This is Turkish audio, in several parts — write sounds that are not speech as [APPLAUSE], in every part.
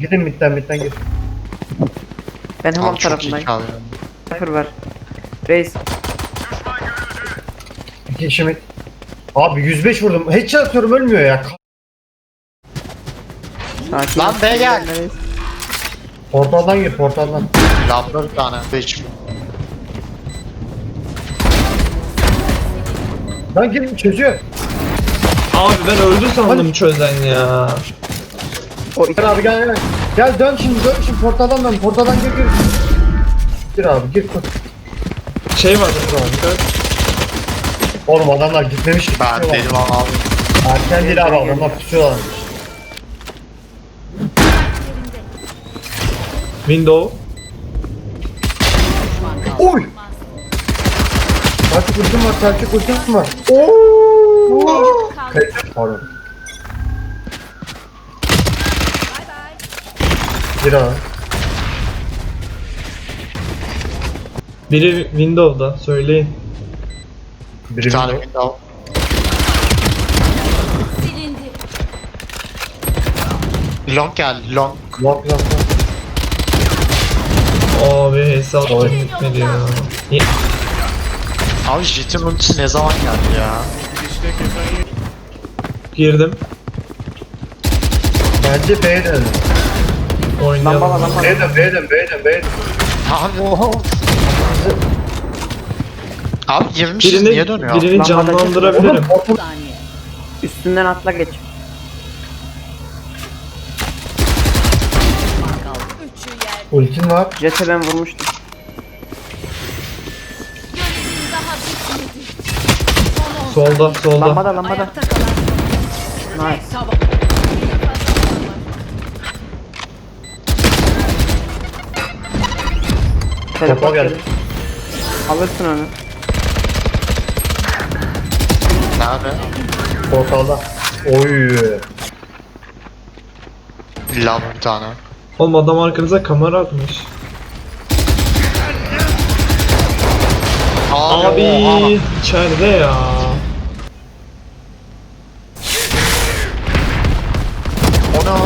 Gidin midden midden git. Ben hamam Abi çok iyi tarafındayım. Sıfır var. Reis. İki kişi mid. Abi 105 vurdum. Headshot atıyorum ölmüyor ya. Sakin. Lan be gel. Reis. Portaldan gir portaldan. Lambda bir tane. Hiç. Lan gir çözüyor. Abi ben öldü sandım çözen ya. O iki Gel abi gel gel. Gel dön şimdi dön şimdi portaldan dön. Portaldan gir gir. Gir abi gir kur. Şey var. Oğlum adamlar gitmemiş ki. Ben dedim abi. Erken değil abi adamlar pusuyorlar. Window. Oy! Selçuk ultim var, Selçuk ultim var. Ooo! Pardon. Bir abi. Biri Window'da söyleyin. Biri Bir tane bir window. Long geldi long. Lock lock lock. Abi attım Oy. gitmedi ya. Ye- Abi Jet'in ultisi ne zaman geldi ya? Girdim. Bence B'ye dön. lamba var Oynayalım. lamba var. B'ye dön, B'ye dön. Abi oho. Abi girmişiz Birini, niye dönüyor? birini Lambada canlandırabilirim. Oğlum saniye. Üstünden atla geç. Üçü yer. ultin var. Jet'e ben vurmuştum. Görevin daha bitmedi. Solda solda. Lambada lambada. Nice. Teleport geldi. geldi. Alırsın onu. Nerede? Portalda. Oy. Love bir tane. Oğlum adam arkanıza kamera atmış. Abi, Abi içeride ya. O ne lan?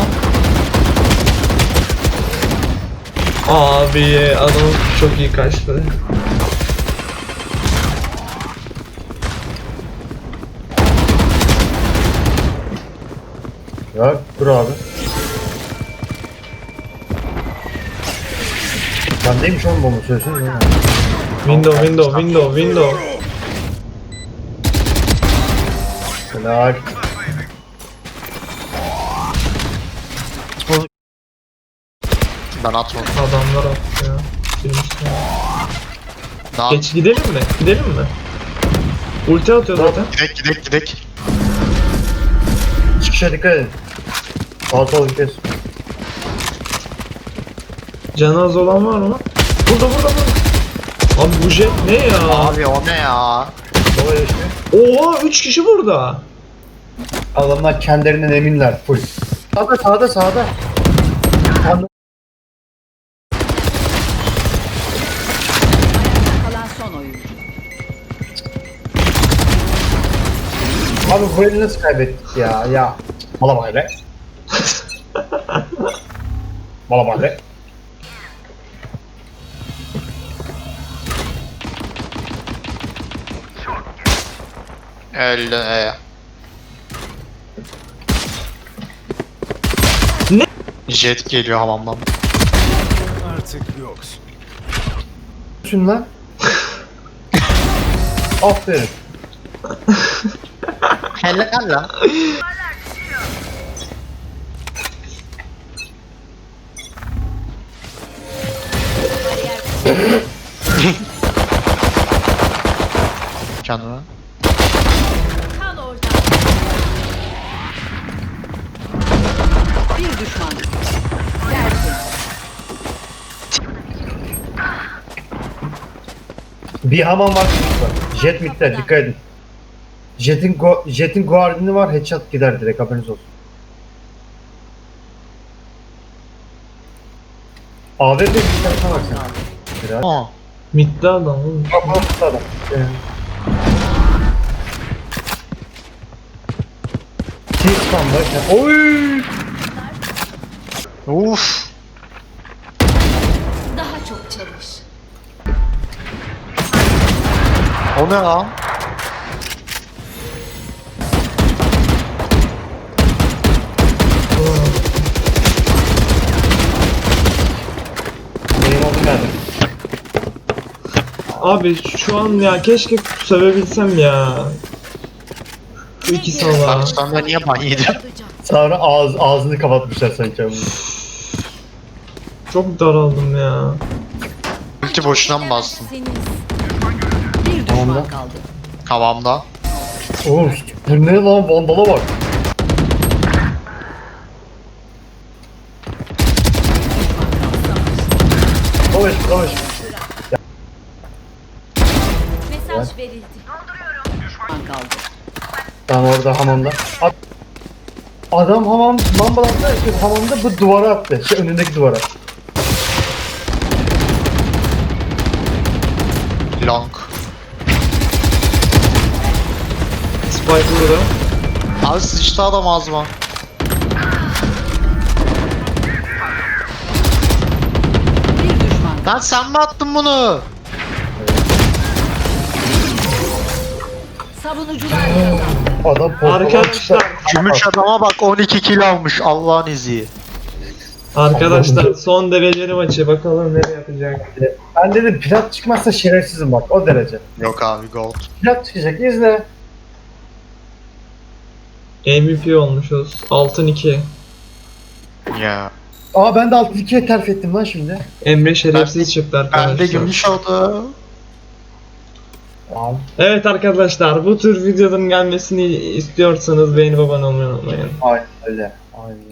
Abi adam çok iyi kaçtı. Ya dur abi. Bendeymiş oğlum bomba söylesene. ya. Window window window window. Helal. Ben atmadım. Adamlar attı ya. Girmişler. Yap- Geç gidelim mi? Gidelim mi? Ulti atıyor zaten. Gidek gidek gidek. Çıkışa dikkat edin. Sağ sol vites. Canı az olan var mı? Burada burada burada. Abi bu jet ne ya? Abi o ne ya? Sola yaşıyor. Oha 3 kişi burada. Adamlar kendilerinden eminler full. Sağda sağda sağda. Son oyuncu. Abi bu eli nasıl kaybettik ya ya. Mala mahalle. [LAUGHS] Mala mahalle. Öyle. E. Ne? Jet geliyor hamamdan. Düşün lan. Aferin. [LAUGHS] Helal lan. Kal orada. Bir düşman. Dersin. Bir hamam var. Jet midde dikkat edin. Jet'in go Jet'in guardini var headshot gider direkt haberiniz olsun. AWP bir tarafına bak sen. Biraz. Aa. Midde adam oğlum. Bak bak bu adam. Ee. T-Spawn'da. Oy! Uf. O ne lan? Benim oldu geldi. Abi şu an ya keşke sövebilsem ya. Şu iki sala. Sonra niye ban yedim? Sonra ağız, ağzını kapatmışlar sanki ama. Çok daraldım ya. Ulti boşuna mı bastın? Bir Tamam düşman da. kaldı. Kavamda. Oğlum bu ne lan vandala bak. Savaş savaş. Mesaj verildi. Düşman kaldı. Tamam orada hamamda. At. Adam hamam, lambalarda işte hamamda bu duvara attı. Şey önündeki duvara. Long. Spike burada. Abi sıçtı adam ağzıma. Bir düşman. Lan sen mi attın bunu? Savunucular kazandı. Adam pompalı Arkadaşlar, Gümüş adama bak 12 kill almış Allah'ın izi. arkadaşlar son dereceleri maçı bakalım nereye yapacak. Ben dedim plat çıkmazsa şerefsizim bak o derece. Yok abi gold. Plat çıkacak izle. MVP olmuşuz. Altın 2. Ya. Aa ben de 6-2'ye terfi ettim lan şimdi. Emre şerefsiz çıktı arkadaşlar. Ben de gümüş oldu. Abi. Evet arkadaşlar bu tür videoların gelmesini istiyorsanız beğeni abone olmayı unutmayın. Aynen öyle. Aynen